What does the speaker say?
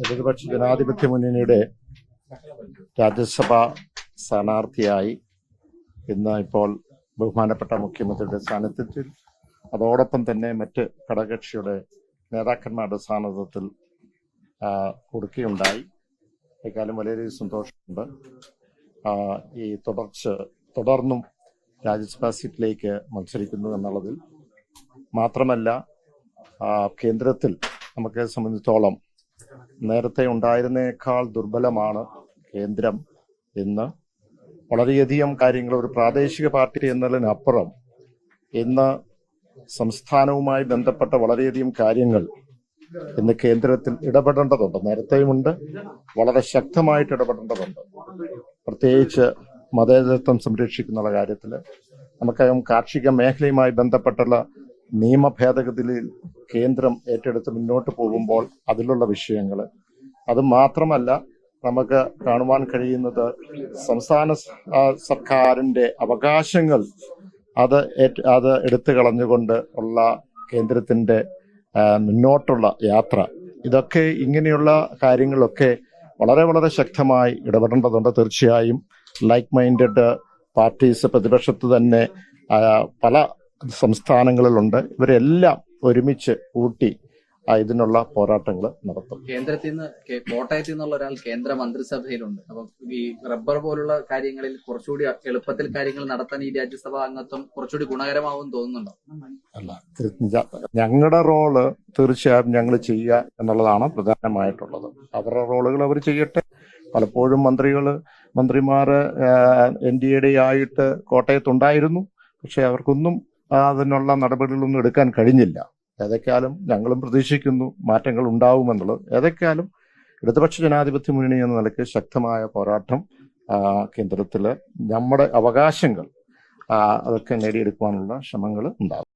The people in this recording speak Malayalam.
ഇടതുപക്ഷ ജനാധിപത്യ മുന്നണിയുടെ രാജ്യസഭാ സ്ഥാനാർത്ഥിയായി ഇന്ന് ഇപ്പോൾ ബഹുമാനപ്പെട്ട മുഖ്യമന്ത്രിയുടെ സാന്നിധ്യത്തിൽ അതോടൊപ്പം തന്നെ മറ്റ് ഘടകകക്ഷിയുടെ നേതാക്കന്മാരുടെ സാന്നിധ്യത്തിൽ കൊടുക്കുകയുണ്ടായി ഇക്കാലം വളരെയധികം സന്തോഷമുണ്ട്. ഈ തുടർച്ച തുടർന്നും രാജ്യസഭാ സീറ്റിലേക്ക് മത്സരിക്കുന്നു എന്നുള്ളതിൽ മാത്രമല്ല കേന്ദ്രത്തിൽ നമുക്ക് സംബന്ധിച്ചോളം നേരത്തെ ഉണ്ടായിരുന്നേക്കാൾ ദുർബലമാണ് കേന്ദ്രം എന്ന്. വളരെയധികം കാര്യങ്ങൾ ഒരു പ്രാദേശിക പാർട്ടി എന്നതിനപ്പുറം ഇന്ന് സംസ്ഥാനവുമായി ബന്ധപ്പെട്ട വളരെയധികം കാര്യങ്ങൾ ഇന്ന് കേന്ദ്രത്തിൽ ഇടപെടേണ്ടതുണ്ട്. നേരത്തെയുമുണ്ട്. വളരെ ശക്തമായിട്ട് ഇടപെടേണ്ടതുണ്ട്. പ്രത്യേകിച്ച് മതേതരത്വം സംരക്ഷിക്കുന്ന കാര്യത്തിൽ നമുക്കകം കാർഷിക മേഖലയുമായി ബന്ധപ്പെട്ടുള്ള നിയമ ഭേദഗതിയിൽ കേന്ദ്രം ഏറ്റെടുത്ത് മുന്നോട്ട് പോകുമ്പോൾ അതിലുള്ള വിഷയങ്ങൾ അത് മാത്രമല്ല നമുക്ക് കാണുവാൻ കഴിയുന്നത് സംസ്ഥാന സർക്കാരിന്റെ അവകാശങ്ങൾ അത് അത് എടുത്തു കളഞ്ഞുകൊണ്ട് ഉള്ള കേന്ദ്രത്തിന്റെ മുന്നോട്ടുള്ള യാത്ര. ഇതൊക്കെ ഇങ്ങനെയുള്ള കാര്യങ്ങളൊക്കെ വളരെ വളരെ ശക്തമായി ഇടപെടേണ്ടതുണ്ട് തീർച്ചയായും. ലൈക്ക് മൈൻഡഡ് പാർട്ടീസ് പ്രതിപക്ഷത്ത് തന്നെ പല സംസ്ഥാനങ്ങളിലുണ്ട്. ഇവരെല്ലാം ഒരുമിച്ച് കൂട്ടി ഇതിനുള്ള പോരാട്ടങ്ങൾ നടത്തും. കേന്ദ്രത്തിൽ നിന്ന് കോട്ടയത്തിൽ നിന്നുള്ള ഒരാൾ കേന്ദ്ര മന്ത്രിസഭയിലുണ്ട് അപ്പം ഈ റബ്ബർ പോലുള്ള കാര്യങ്ങളിൽ കുറച്ചുകൂടി എളുപ്പത്തിൽ കാര്യങ്ങൾ നടത്താൻ ഈ രാജ്യസഭാ അംഗത്വം കുറച്ചുകൂടി ഗുണകരമാവും തോന്നുന്നുണ്ടോ? അല്ല. ഞങ്ങളുടെ റോൾ തീർച്ചയായും ഞങ്ങൾ ചെയ്യുക എന്നുള്ളതാണ് പ്രധാനമായിട്ടുള്ളത്. അവരുടെ റോളുകൾ അവർ ചെയ്യട്ടെ. പലപ്പോഴും മന്ത്രികൾ മന്ത്രിമാർ എൻ ഡി എയുടെ ആയിട്ട് കോട്ടയത്തുണ്ടായിരുന്നു. പക്ഷെ അവർക്കൊന്നും അതിനുള്ള നടപടികളൊന്നും എടുക്കാൻ കഴിഞ്ഞില്ല. ഏതൊക്കെയാലും ഞങ്ങളും പ്രതീക്ഷിക്കുന്നു മാറ്റങ്ങൾ ഉണ്ടാവുമെന്നുള്ളത്. ഏതൊക്കെയാലും ഇടതുപക്ഷ ജനാധിപത്യ മുന്നണി എന്ന നിലയ്ക്ക് ശക്തമായ പോരാട്ടം കേന്ദ്രത്തിൽ നമ്മുടെ അവകാശങ്ങൾ അതൊക്കെ നേടിയെടുക്കുവാനുള്ള ശ്രമങ്ങൾ ഉണ്ടാവും.